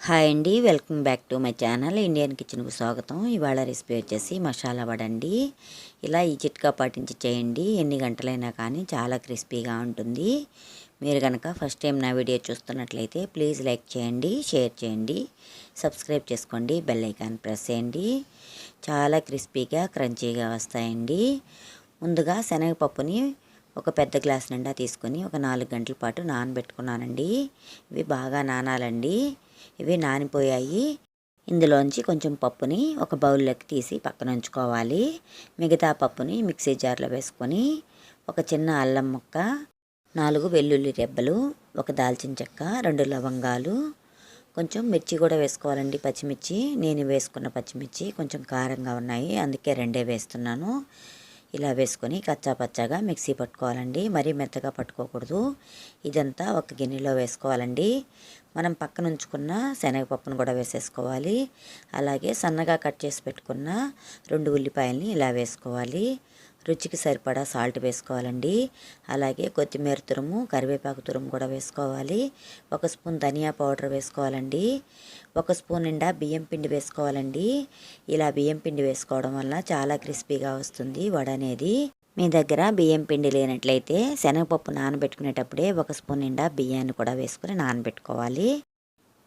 Hi అండి welcome back to my channel Indian కిచెన్కు స్వాగతం. ఇవాళ రెసిపీ వచ్చేసి మసాలా వడండి ఇలా ఈ చిట్కా పాటించి చేయండి ఎన్ని గంటలైనా కానీ చాలా క్రిస్పీగా ఉంటుంది. మీరు కనుక ఫస్ట్ టైం నా వీడియో చూస్తున్నట్లయితే ప్లీజ్ లైక్ చేయండి షేర్ చేయండి సబ్స్క్రైబ్ చేసుకోండి బెల్ ఐకాన్ ప్రెస్ చేయండి. చాలా క్రిస్పీగా క్రంచీగా వస్తాయండి. ముందుగా శనగపప్పుని ఒక పెద్ద గ్లాస్ నిండా తీసుకొని ఒక నాలుగు గంటల పాటు నానబెట్టుకున్నానండి. ఇవి బాగా నానాలండి. ఇవి నానిపోయాయి. ఇందులోంచి కొంచెం పప్పుని ఒక బౌల్లోకి తీసి పక్కన ఉంచుకోవాలి. మిగతా పప్పుని మిక్సీ జార్లో వేసుకొని ఒక చిన్న అల్లం ముక్క నాలుగు వెల్లుల్లి రెబ్బలు ఒక దాల్చిన చెక్క రెండు లవంగాలు కొంచెం మిర్చి కూడా వేసుకోవాలండి పచ్చిమిర్చి. నేను వేసుకున్న పచ్చిమిర్చి కొంచెం కారంగా ఉన్నాయి అందుకే రెండే వేస్తున్నాను. ఇలా వేసుకొని కచ్చా పచ్చాగా మిక్సీ పట్టుకోవాలండి. మరీ మెత్తగా పట్టుకోకూడదు. ఇదంతా ఒక గిన్నెలో వేసుకోవాలండి. మనం పక్కన ఉంచుకున్న శనగపప్పును కూడా వేసేసుకోవాలి. అలాగే సన్నగా కట్ చేసి పెట్టుకున్న రెండు ఉల్లిపాయలని ఇలా వేసుకోవాలి. రుచికి సరిపడా సాల్ట్ వేసుకోవాలండి. అలాగే కొత్తిమీర తురుము కరివేపాకు తురుము కూడా వేసుకోవాలి. ఒక స్పూన్ ధనియా పౌడర్ వేసుకోవాలండి. ఒక స్పూన్ నిండా బియ్యం పిండి వేసుకోవాలండి. ఇలా బియ్యం పిండి వేసుకోవడం వల్ల చాలా క్రిస్పీగా వస్తుంది వడ అనేది. మీ దగ్గర బియ్యం పిండి లేనట్లయితే శనగపప్పు నానబెట్టుకునేటప్పుడే ఒక స్పూన్ నిండా బియ్యాన్ని కూడా వేసుకుని నానబెట్టుకోవాలి.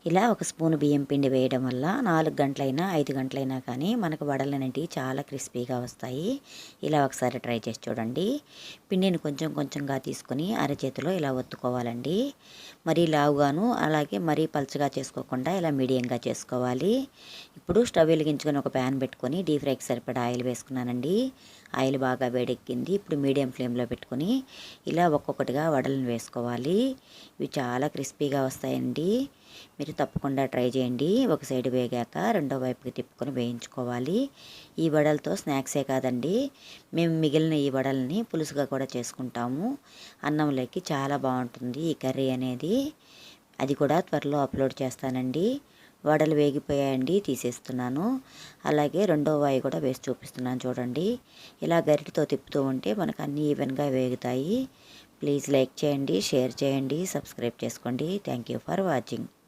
ఇలా ఒక స్పూన్ బియ్యం పిండి వేయడం వల్ల నాలుగు గంటలైనా ఐదు గంటలైనా కానీ మనకు వడలు చాలా క్రిస్పీగా వస్తాయి. ఇలా ఒకసారి ట్రై చేసి చూడండి. పిండిని కొంచెం కొంచెంగా తీసుకొని అరచేతిలో ఇలా ఒత్తుకోవాలండి. మరీ లావుగాను అలాగే మరీ పలుచగా చేసుకోకుండా ఇలా మీడియంగా చేసుకోవాలి. ఇప్పుడు స్టవ్ వెలిగించుకొని ఒక ప్యాన్ పెట్టుకొని డీప్ ఫ్రైకి సరిపడా ఆయిల్ వేసుకున్నానండి. ఆయిల్ బాగా వేడెక్కింది. ఇప్పుడు మీడియం ఫ్లేమ్లో పెట్టుకొని ఇలా ఒక్కొక్కటిగా వడలను వేసుకోవాలి. ఇవి చాలా క్రిస్పీగా వస్తాయండి. మీరు తప్పకుండా ట్రై చేయండి. ఒక సైడ్ వేగాక రెండో వైపుకి తిప్పుకొని వేయించుకోవాలి. ఈ వడలతో స్నాక్సే కాదండి. మేము మిగిలిన ఈ వడల్ని పులుసుగా కూడా చేసుకుంటాము. అన్నంలోకి చాలా బాగుంటుంది ఈ కర్రీ అనేది. అది కూడా త్వరలో అప్లోడ్ చేస్తానండి. వడలు వేగిపోయాయండి తీసేస్తున్నాను. అలాగే రెండో వాయి కూడా వేసి చూపిస్తున్నాను చూడండి. ఇలా గరిటితో తిప్పుతూ ఉంటే మనకు అన్నీ ఈవెన్గా వేగుతాయి. ప్లీజ్ లైక్ చేయండి షేర్ చేయండి సబ్స్క్రైబ్ చేసుకోండి. Thank you for watching.